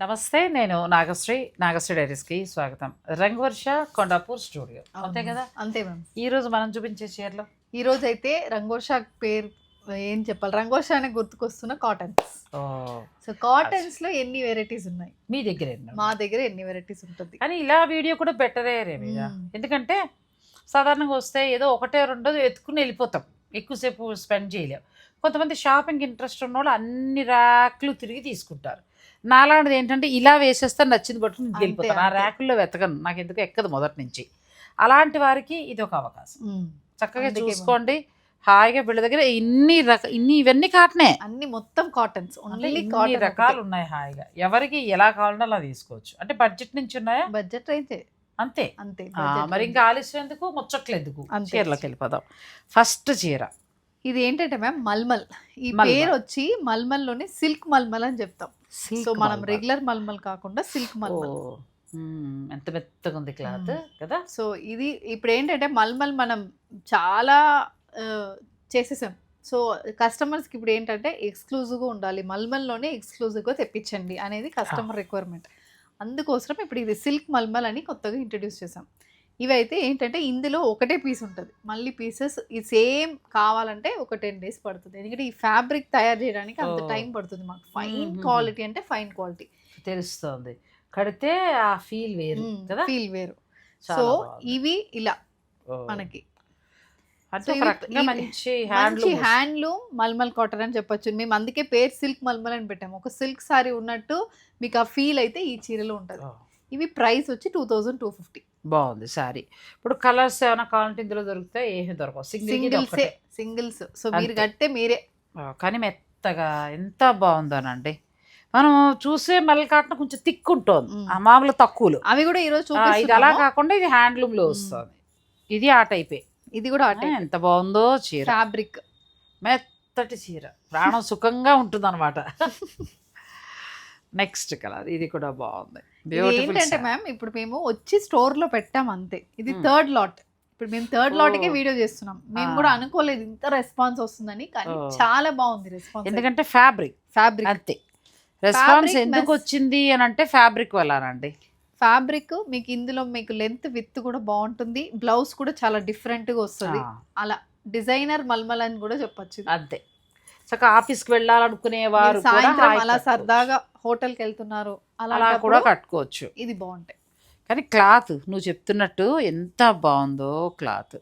నమస్తే నేను నాగశ్రీ నాగశ్రీ డైరీస్కి స్వాగతం. రంగవర్ష కొండాపూర్ స్టూడియో. అంతే కదా? అంతే మ్యామ్. ఈ రోజు మనం చూపించే చీరలు? ఈ రోజు అయితే రంగోషా పేరు ఏం చెప్పాలి? రంగోషా అనే గుర్తుకొస్తున్న కాటన్స్. సో కాటన్స్లో ఎన్ని వెరైటీస్ ఉన్నాయి? మీ దగ్గర మా? దగ్గర ఎన్ని వెరైటీస్ ఉంటుంది? కానీ ఇలా వీడియో కూడా బెటరే రే మీద. మ్మ్. ఎందుకంటే సాధారణంగా వస్తే ఏదో ఒకటే రెండో ఎత్తుకుని వెళ్ళిపోతాం. ఎక్కువసేపు స్పెండ్ చేయలేం. కొంతమంది షాపింగ్ ఇంట్రెస్ట్ ఉన్న వాళ్ళు అన్ని ర్యాక్లు తిరిగి తీసుకుంటారు. నాలాంటిది ఏంటంటే ఇలా వేసేస్తే నచ్చింది పట్టుకుని వెళ్ళిపోతాను. ఆ. ర్యాకుల్లో వెతకను. నాకు ఎందుకు ఎక్కదు మొదటి నుంచి. అలాంటి వారికి ఇది ఒక అవకాశం. చక్కగా చూసుకోండి. హాయిగా వీళ్ళ దగ్గర ఇన్ని రక ఇన్ని ఇవన్నీ కాటనే. అన్ని మొత్తం కాటన్స్. ఓన్లీ కాటన్ రకాలు ఉన్నాయి హాయిగా. ఎవరికి ఎలా కావాలంటే అలా తీసుకోవచ్చు. అంటే బడ్జెట్ నుంచి ఉన్నాయా? బడ్జెట్ అయితే. అంతే. అంతే మరి. ఇంకా ఆలస్యం ఎందుకు? ముచ్చట్లు ఎందుకు అంతే. చీరలోకి వెళ్ళిపోదాం. ఫస్ట్ చీర. ఇది ఏంటంటే మ్యామ్ మల్మల్. ఈ. పేరు వచ్చి మల్మల్లోనే సిల్క్ మల్మల్ అని చెప్తాం. సో మనం. రెగ్యులర్ మల్మల్ కాకుండా సిల్క్ మల్మల్. ఎంత మెత్తగా ఉంది క్లాత్. కదా? సో ఇది ఇప్పుడు ఏంటంటే మల్మల్ మనం చాలా చేసేసాం. సో కస్టమర్స్కి ఇప్పుడు ఏంటంటే ఎక్స్క్లూజివ్గా ఉండాలి. మల్మల్లోనే ఎక్స్క్లూజివ్గా తెప్పించండి అనేది కస్టమర్ రిక్వైర్మెంట్. అందుకోసం ఇప్పుడు ఇది సిల్క్ మల్మల్ అని కొత్తగా ఇంట్రడ్యూస్ చేసాం ఇవైతే ఏంటంటే ఇందులో ఒకటే పీస్ ఉంటుంది. మళ్ళీ పీసెస్ ఈ సేమ్ కావాలంటే ఒక టెన్ డేస్ పడుతుంది. ఎందుకంటే ఈ ఫ్యాబ్రిక్ తయారు చేయడానికి అంత. టైం పడుతుంది మాకు. ఫైన్. క్వాలిటీ అంటే ఫైన్ క్వాలిటీ తెలుస్తోంది. కడితే ఆ ఫీల్ వేరు కదా? ఫీల్ వేరు. సో. ఇవి ఇలా. మనకి. మంచి హ్యాండ్లూమ్ మల్మల్ కాటన్ అని చెప్పొచ్చు. మేము అందుకే పేరు సిల్క్ మల్మల్ అని పెట్టాము. ఒక సిల్క్ సారీ ఉన్నట్టు మీకు ఆ ఫీల్ అయితే ఈ చీరలో ఉంటుంది. ఇవి ప్రైస్ వచ్చి టూ థౌజండ్ టూ ఫిఫ్టీ బాగుంది సారీ ఇప్పుడు కలర్స్ ఏమైనా కావాలంటే ఇందులో దొరుకుతాయి? ఏమి దొరకవు. Single సింగిల్సే singles. సో మీరు. కట్టే మీరే. కానీ మెత్తగా ఎంత బాగుందోనండి. మనం చూసే మళ్ళీ కాటన కొంచెం తిక్కు ఉంటుంది. మామూలు తక్కువలు. అవి కూడా ఈరోజు ఇది అలా కాకుండా ఇది హ్యాండ్లూమ్లో మ్మ్. వస్తుంది. ఇది ఆ టైపే. ఇది కూడా ఆ, ఎంత బాగుందో చీర. ఫ్యాబ్రిక్. మెత్తటి చీర. ప్రాణం సుఖంగా ఉంటుంది అనమాట నెక్స్ట్ కలర్. ఇది కూడా బాగుంది. ఏంటంటే. మ్యామ్ ఇప్పుడు మేము వచ్చి స్టోర్లో పెట్టాం అంతే. ఇది Hmm. Third lot. ఇప్పుడు మేము థర్డ్. లాట్ కే వీడియో చేస్తున్నాం. మేము. కూడా అనుకోలేదు ఇంత రెస్పాన్స్ వస్తుందని కానీ. చాలా బాగుంది రెస్పాన్స్ ఎందుకంటే ఫ్యాబ్రిక్. ఫ్యాబ్రిక్. అంతే. రెస్పాన్స్ ఎందుకు వచ్చింది అని అంటే ఫ్యాబ్రిక్ వల్లనండి. ఫ్యాబ్రిక్ మీకు ఇందులో మీకు లెంత్ విత్ కూడా బాగుంటుంది. బ్లౌజ్ కూడా చాలా డిఫరెంట్గా వస్తుంది అలా డిజైనర్ మల్మల్ అని కూడా చెప్పొచ్చు అంతే. చక్కగా ఆఫీస్కి వెళ్ళాలనుకునే వారు మీరు కూడా సాయంత్రం అలా. సరదాగా హోటల్కి వెళ్తున్నారు అలా కూడా కట్టుకోవచ్చు. ఇది బాగుంటాయి కానీ క్లాత్ నువ్వు చెప్తున్నట్టు ఎంత బాగుందో క్లాత్.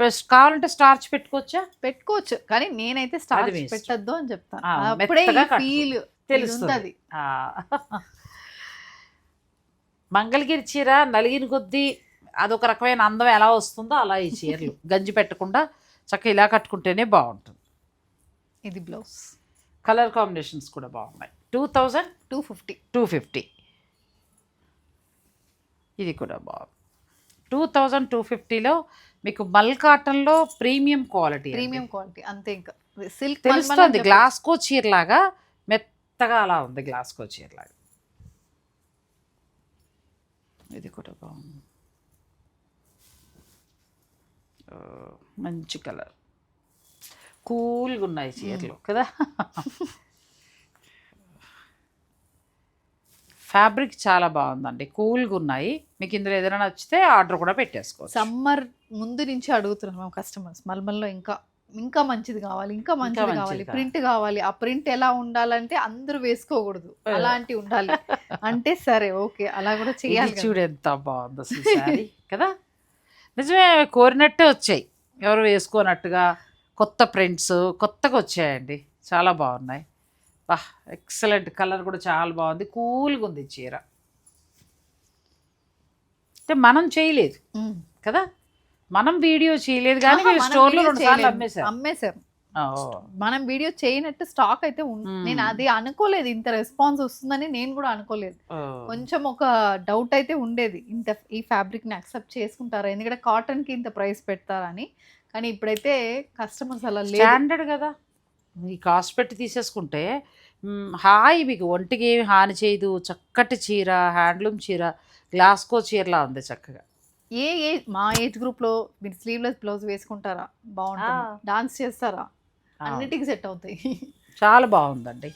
ప్లస్ కావాలంటే స్టార్చ్ పెట్టుకోవచ్చా? పెట్టుకోవచ్చు. కానీ నేనైతే ఇష్టం. పెట్టద్దు అని చెప్తాను అప్పుడే. ఫీల్ తెలుస్తుంది. మంగళగిరి చీర నలిగిన కొద్దీ అదొక రకమైన అందం ఎలా వస్తుందో అలా ఈ చీరలు. గంజి పెట్టకుండా చక్కగా ఇలా కట్టుకుంటేనే బాగుంటుంది ఇది బ్లౌజ్. కలర్ కాంబినేషన్స్ కూడా బాగున్నాయి. Two thousand two fifty two fifty ఇది కూడా బాగుంది. టూ థౌజండ్ టూ ఫిఫ్టీలో మీకు మల్ కాటన్లో ప్రీమియం క్వాలిటీ ప్రీమియం క్వాలిటీ అంతే ఇంకా. సిల్క్ తెలుస్తుంది గ్లాస్కో చీరలాగా మెత్తగా అలా ఉంది గ్లాస్కో చీరలాగా. ఇది కూడా బాగుంది. మంచి కలర్. కూల్గా ఉన్నాయి చీరలు కదా? ఫ్యాబ్రిక్ చాలా బాగుందండి కూల్గా ఉన్నాయి. మీకు ఇందులో ఏదైనా నచ్చితే ఆర్డర్ కూడా పెట్టేసుకోవచ్చు. సమ్మర్ ముందు నుంచి అడుగుతున్నాం కస్టమర్స్ మల్మల్లో ఇంకా ఇంకా మంచిది కావాలి ఇంకా మంచిది కావాలి. ప్రింట్ కావాలి. ఆ ప్రింట్ ఎలా ఉండాలంటే అందరూ వేసుకోకూడదు. అలాంటి ఉండాలి. అంటే సరే ఓకే అలా కూడా చేయాలి. చూడు ఎంత బాగుందో కదా? నిజమే కోరినట్టే వచ్చాయి. ఎవరు వేసుకోనట్టుగా కొత్త ప్రింట్స్ కొత్తగా వచ్చాయండి. చాలా బాగున్నాయి. వా ఎక్సలెంట్ కలర్ కూడా చాలా బాగుంది. కూల్గా ఉంది చీర. అంటే మనం చేయలేదు. కదా? మనం వీడియో చేయలేదు కానీ స్టోర్లో రెండు సార్లు. అమ్మేశారు. మనం వీడియో చేయనట్టు స్టాక్ అయితే. నేను అది అనుకోలేదు. ఇంత రెస్పాన్స్ వస్తుందని నేను కూడా అనుకోలేదు. కొంచెం ఒక డౌట్ అయితే ఉండేది. ఇంత ఈ ఫ్యాబ్రిక్ని అక్సెప్ట్ చేసుకుంటారా? ఎందుకంటే కాటన్కి ఇంత ప్రైస్ పెడతారని. కానీ ఇప్పుడైతే కస్టమర్స్ అలా స్టాండర్డ్ కదా. ఈ కాస్ట్ పెట్టి తీసేసుకుంటే హాయి మీకు. ఒంటికి ఏమి హాని చేయదు. చక్కటి చీర హ్యాండ్లూమ్ చీర గ్లాస్కో చీరలా ఉంది చక్కగా. ఏ ఏజ్ మా ఏజ్ గ్రూప్లో మీరు స్లీవ్లెస్ బ్లౌజ్ వేసుకుంటారా? బాగుంటుంది. డాన్స్ చేస్తారా? అన్నిటికీ సెట్ అవుతాయి. చాలా బాగుందండి.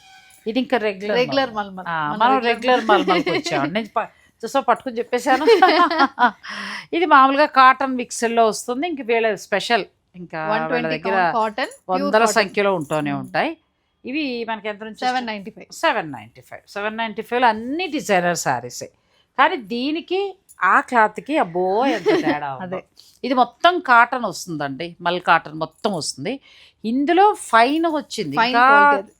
ఇది ఇంకా రెగ్యులర్ రెగ్యులర్ మల్మల్. మన రెగ్యులర్ మల్మల్కి వచ్చామండి చూసా పట్టుకుని చెప్పేశాను. ఇది మామూలుగా కాటన్ మిక్సర్లో వస్తుంది. ఇంక వీళ్ళ స్పెషల్. ఇంకా దగ్గర కాటన్ వందల సంఖ్యలో ఉంటూనే. ఉంటాయి. ఇవి మనకి ఎంత నుంచి seven ninety five. Seven ninety five. Seven ninety ఫైవ్లో అన్ని డిజైనర్ శారీసే. కానీ దీనికి ఆ క్లాత్కి అబ్బో ఎంత తేడా. అదే. ఇది మొత్తం కాటన్ వస్తుందండి మల్ కాటన్ మొత్తం వస్తుంది ఇందులో ఫైన్ వచ్చింది.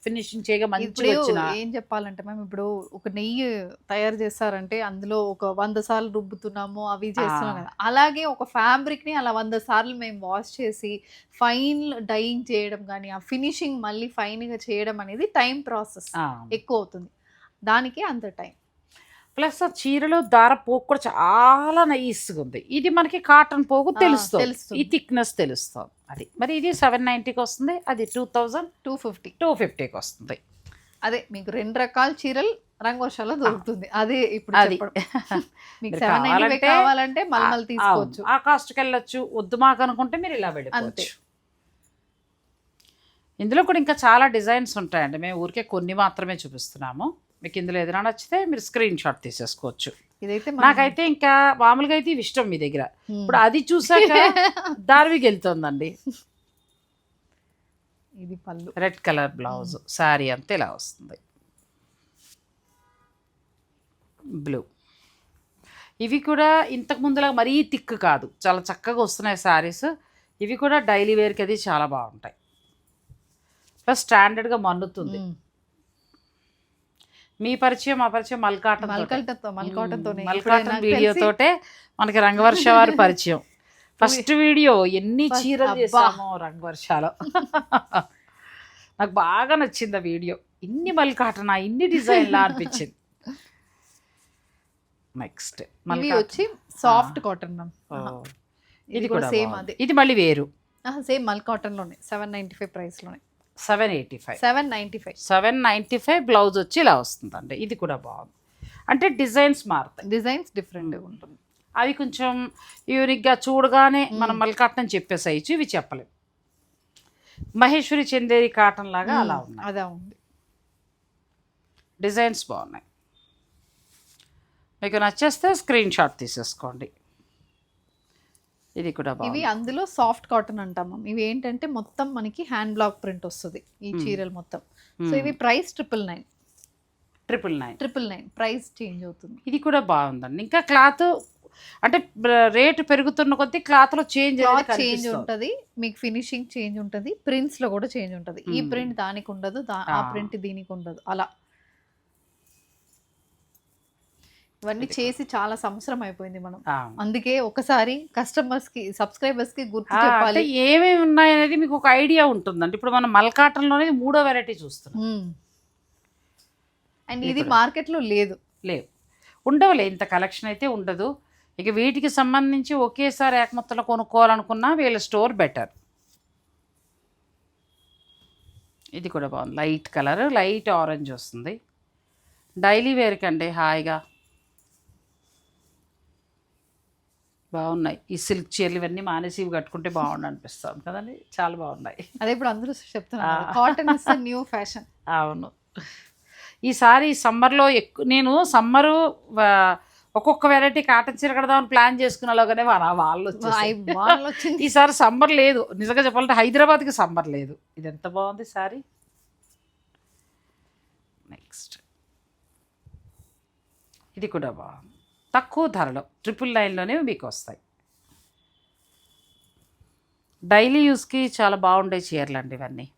ఫినిషింగ్ చేయగా వచ్చిన ఏం చెప్పాలంటే మ్యామ్ ఇప్పుడు ఒక నెయ్యి తయారు చేస్తారంటే అందులో ఒక వంద సార్లు రుబ్బుతున్నాము అవి చేస్తున్నాం. కదా అలాగే ఒక ఫ్యాబ్రిక్ని అలా వంద సార్లు మేము వాష్ చేసి ఫైన్ డైయింగ్ చేయడం కానీ ఆ ఫినిషింగ్ మళ్ళీ ఫైన్గా చేయడం అనేది టైం ప్రాసెస్ ఎక్కువ అవుతుంది దానికి అంత టైం ప్లస్ ఆ చీరలో దార పోగు కూడా చాలా నైస్గా ఉంది. ఇది మనకి కాటన్ పోగు తెలుస్తుంది. ఈ థిక్నెస్ తెలుస్తుంది. అది మరి ఇది సెవెన్ నైంటీకి వస్తుంది అది two thousand two fifty. Two ఫిఫ్టీకి వస్తుంది. అదే మీకు రెండు రకాల చీరలు రంగోషాలో దొరుకుతుంది. అదే ఇప్పుడు అది. మీకు సెవెన్ కావాలంటే ఆ- తీసుకోవచ్చు. ఆ కాస్ట్కి వెళ్ళొచ్చు వద్దు మాకు అనుకుంటే మీరు ఇలా అంతే. వెళ్ళిపోవచ్చు ఇందులో కూడా ఇంకా చాలా డిజైన్స్ ఉంటాయండి. మేము ఊరికే కొన్ని మాత్రమే చూపిస్తున్నాము. మీకు ఇందులో ఏదైనా నచ్చితే మీరు స్క్రీన్ షాట్ తీసేసుకోవచ్చు. ఇదైతే నాకైతే ఇంకా మామూలుగా అయితే ఇవి ఇష్టం మీ దగ్గర. ఇప్పుడు అది చూసాక దారివికి వెళ్తుందండి. ఇది పళ్ళు. రెడ్ కలర్ బ్లౌజ్ శారీ అంతా ఇలా వస్తుంది. బ్లూ. ఇవి కూడా ఇంతకు ముందులా మరీ థిక్ కాదు. చాలా చక్కగా వస్తున్నాయి శారీస్ ఇవి కూడా డైలీ వేర్కి అది చాలా బాగుంటాయి. ప్లస్ స్టాండర్డ్గా మన్నుతుంది. మీ పరిచయం మా పరిచయం మల్కాటన్ మల్కల్టతో మల్కాటన్తోనే ఇప్పుడు మల్కాటన్ మనకి రంగవర్ష వారి పరిచయం. ఫస్ట్ వీడియో ఎన్ని చీరలు. చేసామో రంగవర్షాలో. నాకు బాగా నచ్చింది ఆ వీడియో. ఇన్ని మల్కాటనా ఇన్ని డిజైన్లా అనిపించింది. నెక్స్ట్ వచ్చి సాఫ్ట్ కాటన్ మ్యామ్ ఇది కూడా సేమ్. అదే. ఇది మళ్ళీ వేరు. సేమ్ మల్ కాటన్లోనే seven ninety five ప్రైస్లోనే seven eighty five. Seven ninety five. Seven ninety five blouse వచ్చి ఇలా వస్తుందండి. ఇది కూడా బాగుంది. అంటే డిజైన్స్ మారుతాయి. డిజైన్స్ డిఫరెంట్ ఉంటుంది. అవి కొంచెం యూనిక్గా చూడగానే. మనం మల్కాటన్ చెప్పేసేయచ్చు ఇవి చెప్పలేం. మహేశ్వరి చందేరి కాటన్ లాగా అలా ఉన్నాయి. అదే ఉంది. డిజైన్స్ బాగున్నాయి. మీకు నచ్చేస్తే స్క్రీన్ షాట్ తీసేసుకోండి. ఇది కూడా ఇవి అందులో సాఫ్ట్ కాటన్ అంటాం ఇవి ఏంటంటే మొత్తం మనకి హ్యాండ్ బ్లాక్ ప్రింట్ వస్తుంది ఈ Hmm. చీరలు మొత్తం. సో ఇవి price triple nine triple nine triple nine price change అవుతుంది. ఇది కూడా బాగుందండి. ఇంకా క్లాత్ అంటే రేటు పెరుగుతున్న కొద్దీ క్లాత్లో చేంజ్ క్లాత్ చేంజ్ ఉంటది. మీకు ఫినిషింగ్ చేంజ్ ఉంటది. ప్రింట్స్లో కూడా చేంజ్ ఉంటది. ఈ Hmm. ప్రింట్ దానికి ఉండదు. ఆ. ప్రింట్ దీనికి ఉండదు. అలా. ఇవన్నీ చేసి చాలా సంవత్సరం అయిపోయింది మనం. అందుకే ఒకసారి కస్టమర్స్కి సబ్స్క్రైబర్స్కి గుర్తు చెప్పాలి. ఏమేమి ఉన్నాయనేది మీకు ఒక ఐడియా ఉంటుందండి. ఇప్పుడు మనం మల్కాటన్లోనే మూడో వెరైటీ చూస్తున్నాం. అండ్ ఇది ఇది కూడా. మార్కెట్లో లేదు. లేవు ఉండవులే ఇంత కలెక్షన్ అయితే ఉండదు. ఇక వీటికి సంబంధించి ఒకేసారి ఏకమొత్తంలో కొనుక్కోవాలనుకున్నా వీళ్ళ స్టోర్ బెటర్ ఇది కూడా బాగుంది. లైట్ కలర్ లైట్ ఆరెంజ్ వస్తుంది. డైలీ వేర్కి అండి హాయిగా బాగున్నాయి. ఈ సిల్క్ చీరలు ఇవన్నీ మానేసి ఇవి కట్టుకుంటే బాగుండు అనిపిస్తుంది కదండి. చాలా బాగున్నాయి. అదే ఇప్పుడు అందరూ చెప్తున్నారు. కాటన్ ఇస్ న్యూ ఫ్యాషన్ అవును. ఈసారి సమ్మర్లో ఎక్కువ నేను సమ్మరు ఒక్కొక్క వెరైటీ కాటన్ చీర కడదామని ప్లాన్ చేసుకున్నలోగానే వాళ్ళ. వచ్చింది. ఈసారి సమ్మర్ లేదు. నిజంగా చెప్పాలంటే హైదరాబాద్కి సమ్మర్ లేదు. ఇది ఎంత బాగుంది సారీ? నెక్స్ట్. ఇది కూడా బాగుంది. తక్కువ ధరలో ట్రిపుల్ నైన్లోనే మీకు వస్తాయి. డైలీ యూస్కి చాలా బాగుండే చీరలు అండి ఇవన్నీ.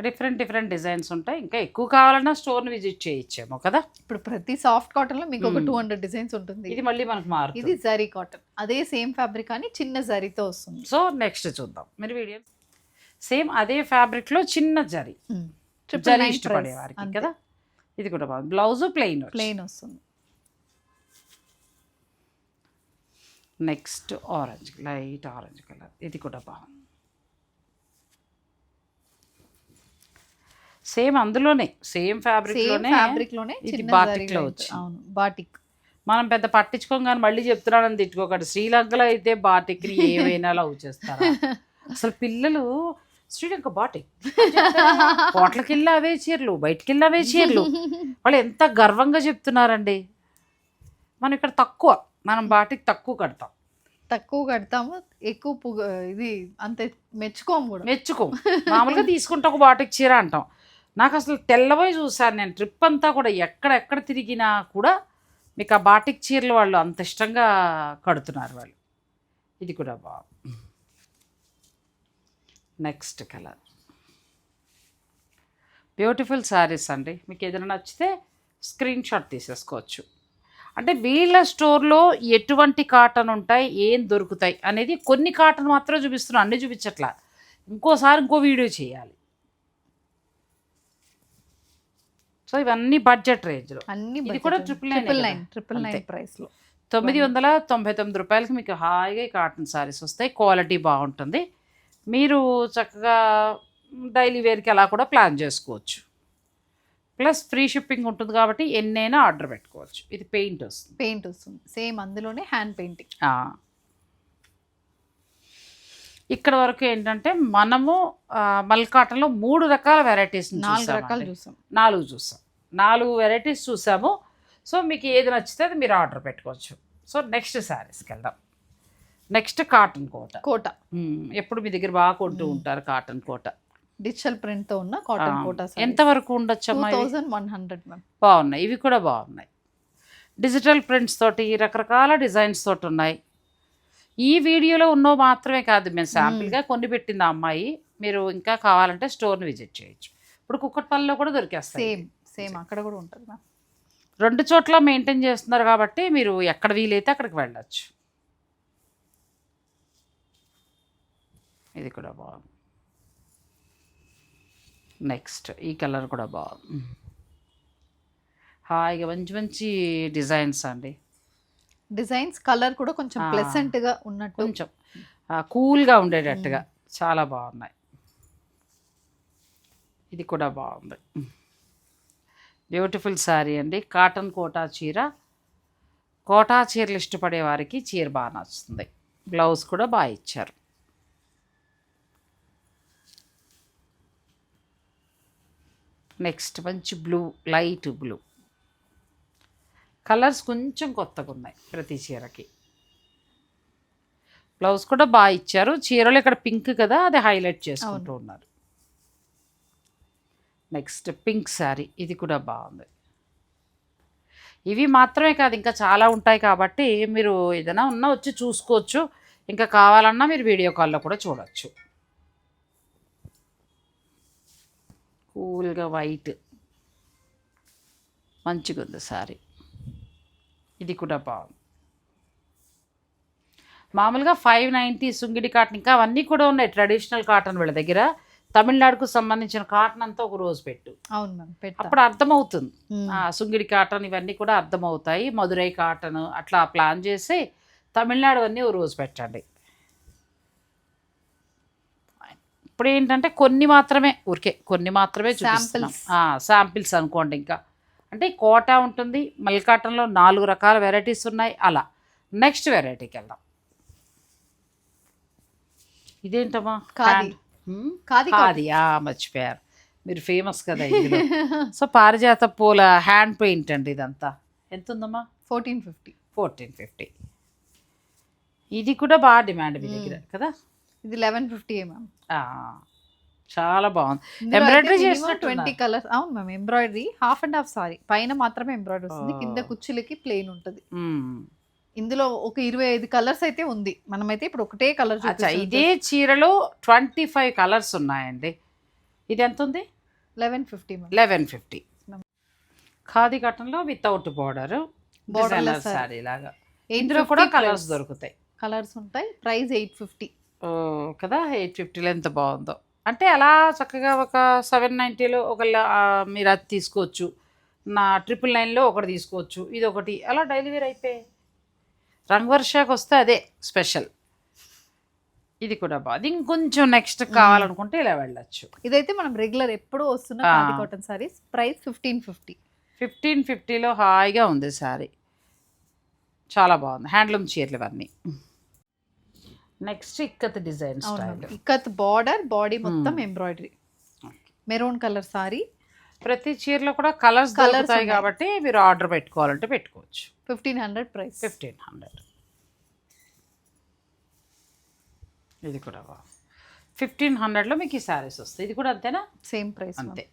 డిఫరెంట్ డిఫరెంట్ డిజైన్స్ ఉంటాయి. ఇంకా ఎక్కువ కావాలన్నా స్టోర్ని విజిట్ చేయొచ్చేమో కదా? ఇప్పుడు ప్రతి సాఫ్ట్ కాటన్లో మీకు ఒక. టూ హండ్రెడ్ డిజైన్స్ ఉంటుంది. ఇది మళ్ళీ మనకు ఇది మారుతుంది జరీ కాటన్. అదే సేమ్ ఫ్యాబ్రిక్ అని చిన్న జరీతో వస్తుంది. సో నెక్స్ట్ చూద్దాం. మీరు వీడియో సేమ్ అదే ఫ్యాబ్రిక్లో చిన్న జరీ. జరీ ఇష్టపడే వారికి కదా? ఇది కూడా బాగుంది. బ్లౌజ్ ప్లెయిన్ ప్లెయిన్ వస్తుంది. Next orange light orange colour. ఇది కూడా బాగుంది. సేమ్ అందులోనే సేమ్ ఫ్యాబ్రిక్లోనే ఫ్యాబ్రిక్లోనే ఇది బాటిక్లో. అవును బాటిక్ మనం పెద్ద పట్టించుకోం కానీ మళ్ళీ చెప్తున్నానని తిట్టుకోకండి. శ్రీలంకలో అయితే బాటిక్ని ఏమైనా లవ్ చేస్తారా? అసలు పిల్లలు శ్రీలంక బాటిక్ కోట్లకి వెళ్ళి అవే చీరలు బయటికి వెళ్ళి అవే చీరలు. వాళ్ళు ఎంత గర్వంగా చెప్తున్నారండి. మనం ఇక్కడ తక్కువ. మనం బాటిక్ తక్కువ కడతాం. తక్కువ కడతాము ఎక్కువ పుగ ఇది అంత మెచ్చుకోము కూడా. మెచ్చుకోం మామూలుగా తీసుకుంటే ఒక బాటిక్ చీర అంటాం. నాకు అసలు తెల్లబోయి చూసాను నేను. ట్రిప్ అంతా కూడా ఎక్కడెక్కడ తిరిగినా కూడా మీకు ఆ బాటిక్ చీరలు వాళ్ళు అంత ఇష్టంగా కడుతున్నారు వాళ్ళు. ఇది కూడా బాగుంది. Next colour. బ్యూటిఫుల్ శారీస్ అండి. మీకు ఏదైనా నచ్చితే స్క్రీన్ షాట్ తీసేసుకోవచ్చు. అంటే వీళ్ళ స్టోర్లో ఎటువంటి కాటన్ ఉంటాయి ఏం దొరుకుతాయి అనేది కొన్ని కాటన్ మాత్రం చూపిస్తున్నాను అన్నీ చూపించట్లా. ఇంకోసారి ఇంకో వీడియో చేయాలి. సో ఇవన్నీ బడ్జెట్ రేంజ్లో అన్ని ఇది కూడా ట్రిపుల్ ఏ నైన్? ట్రిపుల్ నైన్ అంతే. ప్రైస్లో. తొమ్మిది వందల తొంభై తొమ్మిది రూపాయలకి మీకు హాయిగా కాటన్ శారీస్ వస్తాయి క్వాలిటీ బాగుంటుంది. మీరు చక్కగా డైలీ వేర్కి అలా కూడా ప్లాన్ చేసుకోవచ్చు. ప్లస్ ఫ్రీ షిప్పింగ్ ఉంటుంది కాబట్టి ఎన్నైనా ఆర్డర్ పెట్టుకోవచ్చు. ఇది పెయింట్ వస్తుంది. పెయింట్ వస్తుంది. సేమ్ అందులోనే హ్యాండ్ పెయింటింగ్. ఇక్కడ వరకు ఏంటంటే మనము ఆ, మల్ కాటన్లో మూడు రకాల వెరైటీస్ నాలుగు రకాలు చూసాం. నాలుగు చూసాం. నాలుగు వెరైటీస్ చూసాము. సో మీకు ఏది నచ్చితే అది మీరు ఆర్డర్ పెట్టుకోవచ్చు. సో నెక్స్ట్ శారీస్కి వెళ్దాం. Next cotton Kota. కోట. ఎప్పుడు మీ దగ్గర బాగా కొంటూ ఉంటారు కాటన్ కోట. డిజిటల్ ప్రింట్తో ఉన్న కాటన్ కోట ఎంత వరకు ఉండొచ్చు? Thousand one hundred ma'am. బాగున్నాయి. ఇవి కూడా బాగున్నాయి. డిజిటల్ ప్రింట్స్ తోటి రకరకాల డిజైన్స్ తోటి ఉన్నాయి. ఈ వీడియోలో ఉన్నో మాత్రమే కాదు మేము శాంపిల్గా కొన్ని పెట్టింది అమ్మాయి. మీరు ఇంకా కావాలంటే స్టోర్ని విజిట్ చేయొచ్చు. ఇప్పుడు కుక్కట్పల్లిలో కూడా దొరికేస్తాయి సేమ్ సేమ్ అక్కడ కూడా ఉంటుంది మ్యామ్. రెండు చోట్ల మెయింటైన్ చేస్తున్నారు కాబట్టి మీరు ఎక్కడ వీలైతే అక్కడికి వెళ్ళచ్చు. ఇది కూడా బాగుంది. నెక్స్ట్ ఈ కలర్ కూడా బాగుంది. హాయిగా మంచి మంచి డిజైన్స్ అండి. డిజైన్స్ కలర్ కూడా కొంచెం ఆ. ప్లెసెంట్గా ఉన్నట్టు. కొంచెం కూల్గా ఉండేటట్టుగా చాలా బాగున్నాయి. ఇది కూడా బాగుంది. బ్యూటిఫుల్ శారీ అండి. కాటన్ కోటా చీర. కోటా చీరలు ఇష్టపడే వారికి చీర బాగా నచ్చుతుంది. బ్లౌజ్ కూడా బాగా ఇచ్చారు. నెక్స్ట్ మంచి బ్లూ లైట్ బ్లూ. కలర్స్ కొంచెం కొత్తగా ఉన్నాయి ప్రతి చీరకి. బ్లౌజ్ కూడా బాగా ఇచ్చారు. చీరలు ఇక్కడ పింక్ కదా అది హైలైట్ చేసుకుంటూ ఉన్నారు. నెక్స్ట్ పింక్ శారీ ఇది కూడా బాగుంది. ఇవి మాత్రమే కాదు ఇంకా చాలా ఉంటాయి కాబట్టి మీరు ఏదైనా ఉన్నా వచ్చి చూసుకోవచ్చు. ఇంకా కావాలన్నా మీరు వీడియో కాల్లో కూడా చూడొచ్చు. కూల్గా వైట్. మంచిగా ఉంది శారీ ఇది కూడా బాగుంది. మామూలుగా ఫైవ్ నైంటీ సుంగిడి కాటన్ ఇంకా అవన్నీ కూడా ఉన్నాయి. ట్రెడిషనల్ కాటన్ వీళ్ళ దగ్గర. తమిళనాడుకు సంబంధించిన కాటన్ అంతా ఒక రోజు పెట్టు. అవును మ్యామ్ పెట్టా. అప్పుడు అర్థమవుతుంది. సుంగిడి కాటన్ ఇవన్నీ కూడా అర్థమవుతాయి. మదురై కాటన్ అట్లా ప్లాన్ చేసి తమిళనాడు అన్నీ ఓ రోజు పెట్టండి. ఇప్పుడు ఏంటంటే కొన్ని మాత్రమే ఊరికే కొన్ని మాత్రమే చూపిస్తున్నాం. శాంపిల్స్ అనుకోండి ఇంకా. అంటే కోటా ఉంటుంది మల్ కాటన్లో నాలుగు రకాల వెరైటీస్ ఉన్నాయి అలా. నెక్స్ట్ వెరైటీకి వెళ్దాం. ఇదేంటమ్మా? ఖాదీ. ఆ, మర్చిపోయారు. మీరు ఫేమస్ కదా ఇందులో. సో పారిజాత పూల హ్యాండ్ పెయింట్ అండి ఇదంతా. ఎంత ఉందమ్మా ఫోర్టీన్ ఫిఫ్టీ ఫోర్టీన్ ఫిఫ్టీ ఇది కూడా బాగా డిమాండ్ మీ దగ్గర కదా? ఇది లెవెన్ ఫిఫ్టీ మ్యామ్ ఆ, చాలా బాగుంది. ఎంబ్రాయిడరీ ట్వంటీ చేసినట్టు కలర్స్ అవును ma'am embroidery half and half sari పైన మాత్రమే ఎంబ్రాయిడరీ వస్తుంది. కింద కుచ్చులకి ప్లెయిన్ ఉంటుంది. ఇందులో ఒక ఇరవై ఐదు కలర్స్ అయితే ఉంది. మనమైతే ఇప్పుడు ఒకటే కలర్ ఇదే చీరలో ట్వంటీ ఫైవ్ కలర్స్ ఉన్నాయండి. ఇది ఎంత ఉంది eleven fifty eleven fifty khadi కాటన్లో వితౌట్ బార్డర్ saree. శారీ లాగా. ఇందులో కూడా కలర్స్ దొరుకుతాయి. కలర్స్ ఉంటాయి ప్రైస్ ఎయిట్ ఫిఫ్టీ కదా? ఎయిట్ ఫిఫ్టీలో ఎంత బాగుందో. అంటే అలా చక్కగా ఒక సెవెన్ నైంటీలో ఒక మీరు అది తీసుకోవచ్చు. నా ట్రిపుల్ నైన్లో ఒకటి తీసుకోవచ్చు. ఇది ఒకటి. అలా డైలీ వేర్ అయిపోయాయి రంగవర్షాకి వస్తే అదే స్పెషల్. ఇది కూడా బాగుంది ఇంకొంచెం నెక్స్ట్ కావాలనుకుంటే ఇలా వెళ్ళచ్చు. ఇదైతే మనం రెగ్యులర్ ఎప్పుడూ వస్తున్న cotton saris. Price fifteen fifty. Fifteen ఫిఫ్టీలో హాయిగా ఉంది శారీ చాలా బాగుంది. హ్యాండ్లూమ్ చీరలు ఇవన్నీ. Next ikat design style. Ikat border body మొత్తం Hmm. Embroidery maroon colour sari. ప్రతి చీరలో కూడా కలర్స్ ఉన్నాయి. కాబట్టి మీరు ఆర్డర్ పెట్టుకోవాలంటే పెట్టుకోవచ్చు. Fifteen hundred price. Fifteen hundred. ఇది కూడా ఫిఫ్టీన్ హండ్రెడ్లో మీకు ఈ శారీస్ వస్తాయి. ఇది కూడా అంతేనా? సేమ్ ప్రైస్ అంతే.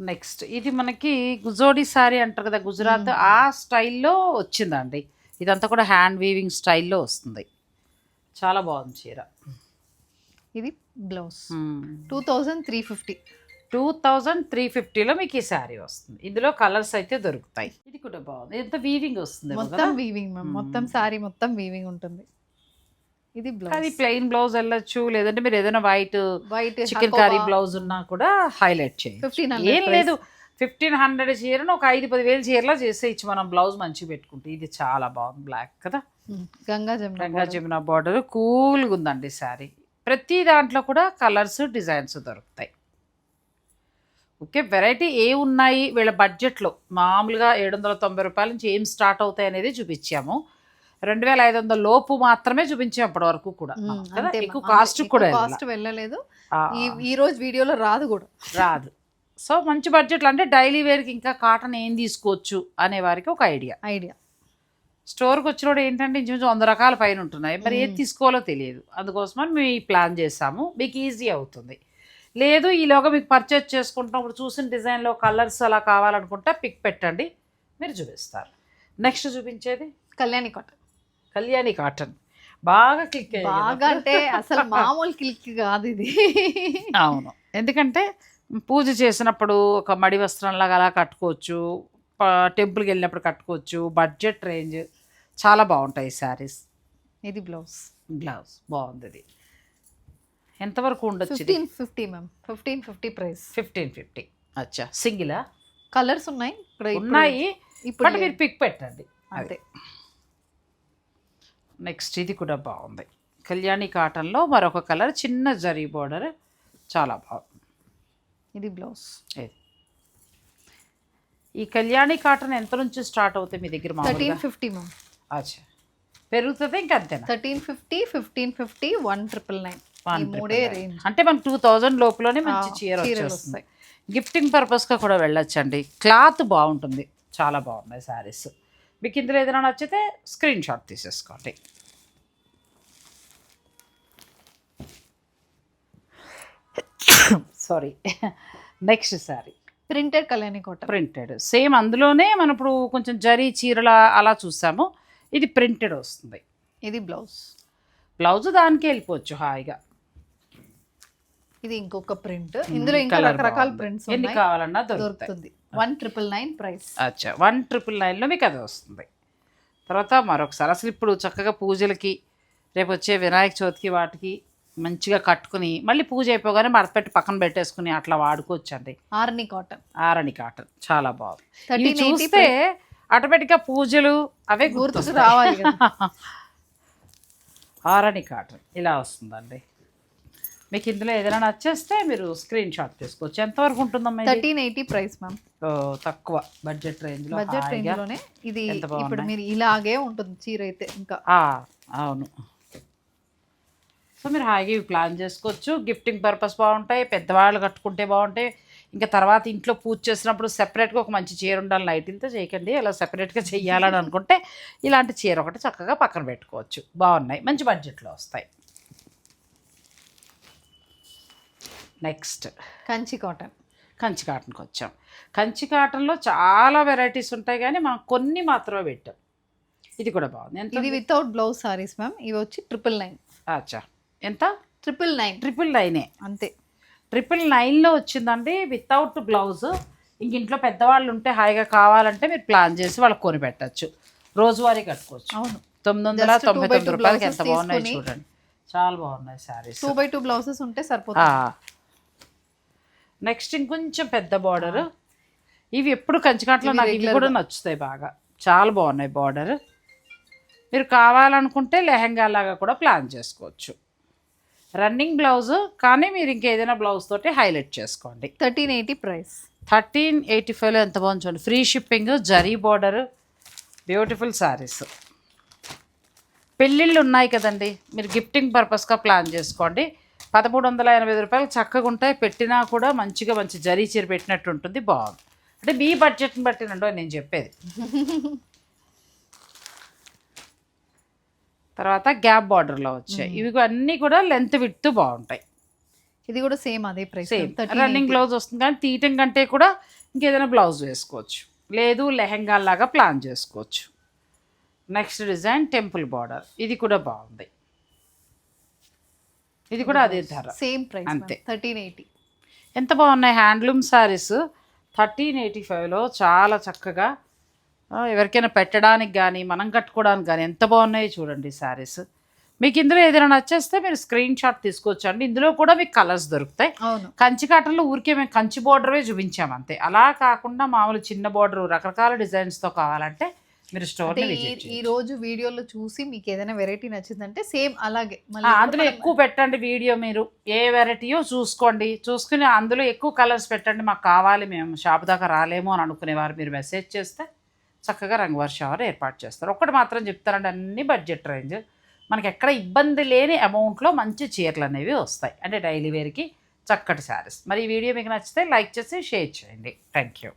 నెక్స్ట్. ఇది మనకి గుజోడి శారీ అంటారు కదా గుజరాత్. ఆ స్టైల్లో వచ్చిందండి. ఇదంతా కూడా హ్యాండ్ వీవింగ్ స్టైల్లో వస్తుంది. చాలా బాగుంది చీర. ఇది blouse. Two thousand three fifty. Two thousand three ఫిఫ్టీలో మీకు ఈ శారీ వస్తుంది. ఇందులో కలర్స్ అయితే దొరుకుతాయి. ఇది కూడా బాగుంది. ఎంత వీవింగ్ వస్తుంది మొత్తం వీవింగ్ మ్యామ్. మొత్తం సారీ మొత్తం వీవింగ్ ఉంటుంది. ఇది అది ప్లెయిన్ బ్లౌజ్ వెళ్ళొచ్చు లేదంటే మీరు ఏదైనా white white chicken curry blouse ఉన్నా కూడా హైలైట్ చేయండి ఫిఫ్టీన్ ఏం లేదు ఫిఫ్టీన్ హండ్రెడ్ చీరను ఒక ఐదు పది వేలు చీరలో చేసేయచ్చు మనం బ్లౌజ్ మంచిగా పెట్టుకుంటే ఇది చాలా బాగుంది బ్లాక్ కదా. గంగా జమున గంగా జమున బార్డర్ కూల్గా ఉందండి శారీ ప్రతి దాంట్లో కూడా కలర్స్ డిజైన్స్ దొరుకుతాయి. ఓకే వెరైటీ ఏ ఉన్నాయి వీళ్ళ బడ్జెట్లో మామూలుగా ఏడు వందల తొంభై రూపాయల నుంచి ఏం స్టార్ట్ అవుతాయి అనేది చూపించాము. రెండు వేల ఐదు వందల లోపు మాత్రమే చూపించాం ఇప్పటి వరకు కూడా ఎక్కువ కాస్ట్. కూడా. కాస్ట్ వెళ్ళలేదు. ఈ రోజు వీడియోలో రాదు కూడా. రాదు. సో మంచి బడ్జెట్లో అంటే డైలీ వేర్కి ఇంకా కాటన్ ఏం తీసుకోవచ్చు అనే వారికి ఒక ఐడియా. ఐడియా. స్టోర్కి వచ్చినప్పుడు ఏంటంటే ఇంచుమించు వంద రకాల పైన ఉంటున్నాయి. మరి ఏది. తీసుకోవాలో తెలియదు. అందుకోసమని మేము ఈ ప్లాన్ చేసాము మీకు ఈజీ అవుతుంది. లేదు ఈలోగా మీకు పర్చేజ్ చేసుకుంటున్నప్పుడు చూసిన డిజైన్లో కలర్స్ అలా కావాలనుకుంటే పిక్ పెట్టండి. మీరు చూపిస్తారు. నెక్స్ట్ చూపించేది? Kalyani cotton Kalyani cotton. బాగా క్లిక్ బాగా అంటే అసలు మామూలు కిల్క్ కాదు ఇది. అవును. ఎందుకంటే పూజ చేసినప్పుడు ఒక మడి వస్త్రంలాగా అలా కట్టుకోవచ్చు. టెంపుల్కి వెళ్ళినప్పుడు కట్టుకోవచ్చు. బడ్జెట్ రేంజ్ చాలా బాగుంటాయి శారీస్ ఇది బ్లౌజ్ బ్లౌజ్ బాగుంది ఇది ఎంతవరకు ఉండొచ్చు fifteen fifty ma'am fifteen fifty price fifteen fifty అచ్చా. సింగిలా? కలర్స్ ఉన్నాయి. ఇక్కడ ఉన్నాయి. ఇప్పుడు మీరు పిక్ పెట్టండి. అంతే. నెక్స్ట్ ఇది కూడా బాగుంది. కళ్యాణి కాటన్లో మరొక కలర్ చిన్న జరీ బోర్డర్ చాలా బాగుంది. ఇది బ్లౌజ్. ఇది. ఈ కళ్యాణి కాటన్ ఎంత నుంచి స్టార్ట్ అవుతాయి మీ దగ్గర థర్టీన్ ఫిఫ్టీ మ్యామ్. అచ్చా. పెరుగుతుంది ఇంకా అంతేనా? Thirteen fifty fifteen fifty one triple nine. మూడే. రేంజ్. అంటే మనకు టూ థౌజండ్ లోపలనే మంచి చీర వస్తాయి. గిఫ్టింగ్ పర్పస్గా కూడా వెళ్ళొచ్చండి. క్లాత్ బాగుంటుంది. చాలా బాగున్నాయి శారీస్. మీకు ఇందులో ఏదైనా నచ్చితే స్క్రీన్ షాట్ తీసేసుకోండి. Sorry next sari printed Kalyani cotton printed same అందులోనే మనం ఇప్పుడు కొంచెం జరీ చీరల అలా చూసాము. ఇది ప్రింటెడ్ వస్తుంది. ఇది బ్లౌజ్ బ్లౌజ్ దానికే వెళ్ళిపోవచ్చు హాయిగా. ఇది ఇంకొక ప్రింట్ ఇందులో ఇంకా రకరకాల. ప్రింట్స్ ఎన్ని కావాలన్నా దొరుకుతుంది. One triple nine price. అచ్చా వన్ ట్రిపుల్ నైన్లో మీకు అది వస్తుంది. తర్వాత మరొకసారి అసలు ఇప్పుడు చక్కగా పూజలకి రేపు వచ్చే వినాయక చవితికి వాటికి మంచిగా కట్టుకుని మళ్ళీ పూజ అయిపోగానే మడతపెట్టి పక్కన పెట్టేసుకుని అట్లా వాడుకోవచ్చండి. ఆర్ని కాటన్. ఆరణి కాటన్ చాలా బాగుంది. చూస్తే ఆటోమేటిక్గా పూజలు అవే గుర్తొస్తాయి. రావాలి. ఆరణి కాటన్ ఇలా వస్తుందండి. మీకు ఇందులో ఏదైనా నచ్చేస్తే మీరు స్క్రీన్ షాట్ తీసుకోవచ్చు ఎంతవరకు ఉంటుందమ్మా? Thirteen eighty price ma'am. తక్కువ బడ్జెట్ బడ్జెట్ రేంజ్లోనే ఇది ఇప్పుడు. మీరు ఇలాగే ఉంటుంది చీర అయితే ఇంకా. అవును. సో మీరు హాయిగా ఇవి ప్లాన్ చేసుకోవచ్చు. గిఫ్టింగ్ పర్పస్ బాగుంటాయి పెద్దవాళ్ళు కట్టుకుంటే బాగుంటాయి. ఇంకా తర్వాత ఇంట్లో పూజ చేసినప్పుడు సెపరేట్గా ఒక మంచి చీర ఉండాలి. నైటీలతో చేయకండి. అలా సెపరేట్గా చెయ్యాలని అనుకుంటే ఇలాంటి చీర ఒకటి చక్కగా పక్కన పెట్టుకోవచ్చు. బాగున్నాయి. మంచి బడ్జెట్లో వస్తాయి. Next Kanchi cotton. కంచి కాటన్కి వచ్చాం. కంచి కాటన్లో చాలా వెరైటీస్ ఉంటాయి కానీ మనం కొన్ని మాత్రమే పెట్టాం. ఇది కూడా బాగుంది. ఎంత ఇది వితౌట్ బ్లౌజ్ సారీస్ మ్యామ్ ఇవి వచ్చి ట్రిపుల్ నైన్ అచ్చా. ఎంత? ట్రిపుల్ నైన్ ట్రిపుల్ నైనే అంతే. ట్రిపుల్ నైన్లో వచ్చిందండి వితౌట్ బ్లౌజ్ ఇంక ఇంట్లో పెద్దవాళ్ళు ఉంటే హాయిగా కావాలంటే మీరు ప్లాన్ చేసి వాళ్ళకి కొని పెట్టచ్చు. రోజువారీ కట్టుకోవచ్చు. అవును. తొమ్మిది వందల తొంభై తొమ్మిది రూపాయలకి ఎంత బాగున్నాయి చూడండి. చాలా బాగున్నాయి saris two by two blouses ఉంటే సరిపోతుంది. నెక్స్ట్ ఇంకొంచెం పెద్ద బార్డర్ ఇవి ఎప్పుడు కంచికాట్లో నాకు ఇవి కూడా. నచ్చుతాయి బాగా. చాలా బాగున్నాయి బార్డర్ మీరు కావాలనుకుంటే లెహంగా లాగా కూడా ప్లాన్ చేసుకోవచ్చు. రన్నింగ్ బ్లౌజ్ కానీ మీరు ఇంకేదైనా బ్లౌజ్ తోటి హైలైట్ చేసుకోండి. Thirteen eighty price. Thirteen eighty ఫైవ్లో ఎంత బాగుంది చూడండి. Free shipping zari border beautiful saris పెళ్ళిళ్ళు ఉన్నాయి కదండి. మీరు గిఫ్టింగ్ పర్పస్గా ప్లాన్ చేసుకోండి. పదమూడు వందల ఎనభై ఐదు రూపాయలు చక్కగా ఉంటాయి పెట్టినా కూడా మంచిగా మంచి జరీ చీర పెట్టినట్టు ఉంటుంది బాగుంది. అంటే మీ బడ్జెట్ని బట్టినండో నేను చెప్పేది. తర్వాత గ్యాప్ బార్డర్లో వచ్చాయి. ఇవి అన్నీ కూడా లెంత్ విడ్త్ బాగుంటాయి. ఇది కూడా సేమ్ అదే ప్రైస్. రన్నింగ్ బ్లౌజ్ వస్తుంది కానీ తీయటం కంటే కూడా ఇంకేదైనా బ్లౌజ్ వేసుకోవచ్చు. లేదు లెహెంగా లాగా ప్లాన్ చేసుకోవచ్చు. Next design temple border. ఇది కూడా బాగుంది. ఇది కూడా అదే ధర. సేమ్ ప్రైస్ అంతే. థర్టీన్ ఎయిటీ ఎంత బాగున్నాయి హ్యాండ్లూమ్ శారీస్ థర్టీన్ ఎయిటీ ఫైవ్లో చాలా చక్కగా ఎవరికైనా పెట్టడానికి కానీ మనం కట్టుకోవడానికి కానీ ఎంత బాగున్నాయో చూడండి శారీస్ మీకు ఇందులో ఏదైనా నచ్చేస్తే మీరు స్క్రీన్ షాట్ తీసుకోవచ్చండి. ఇందులో కూడా మీకు కలర్స్ దొరుకుతాయి. అవును. కంచి కాటన్లో ఊరికే మేము కంచి బోర్డరే చూపించాం అంతే. అలా కాకుండా మామూలు చిన్న బోర్డర్ రకరకాల డిజైన్స్తో కావాలంటే మీరు ఈ రోజు వీడియోలో చూసి మీకు ఏదైనా వెరైటీ నచ్చిందంటే సేమ్ అలాగే. అందులో ఎక్కువ పెట్టండి వీడియో మీరు. ఏ వెరైటీయో చూసుకోండి. చూసుకుని అందులో ఎక్కువ కలర్స్ పెట్టండి. మాకు కావాలి. మేము షాప్ దాకా రాలేమో అని అనుకునేవారు. మీరు మెసేజ్ చేస్తే చక్కగా రంగువారి షవర్ ఏర్పాటు చేస్తారు. ఒక్కటి మాత్రం చెప్తారండి అన్ని బడ్జెట్ రేంజ్. మనకి ఎక్కడ ఇబ్బంది లేని అమౌంట్లో మంచి చీరలు అనేవి వస్తాయి. అంటే డైలీ వేర్కి చక్కటి శారీస్. మరి ఈ వీడియో మీకు నచ్చితే లైక్ చేసి షేర్ చేయండి. Thank you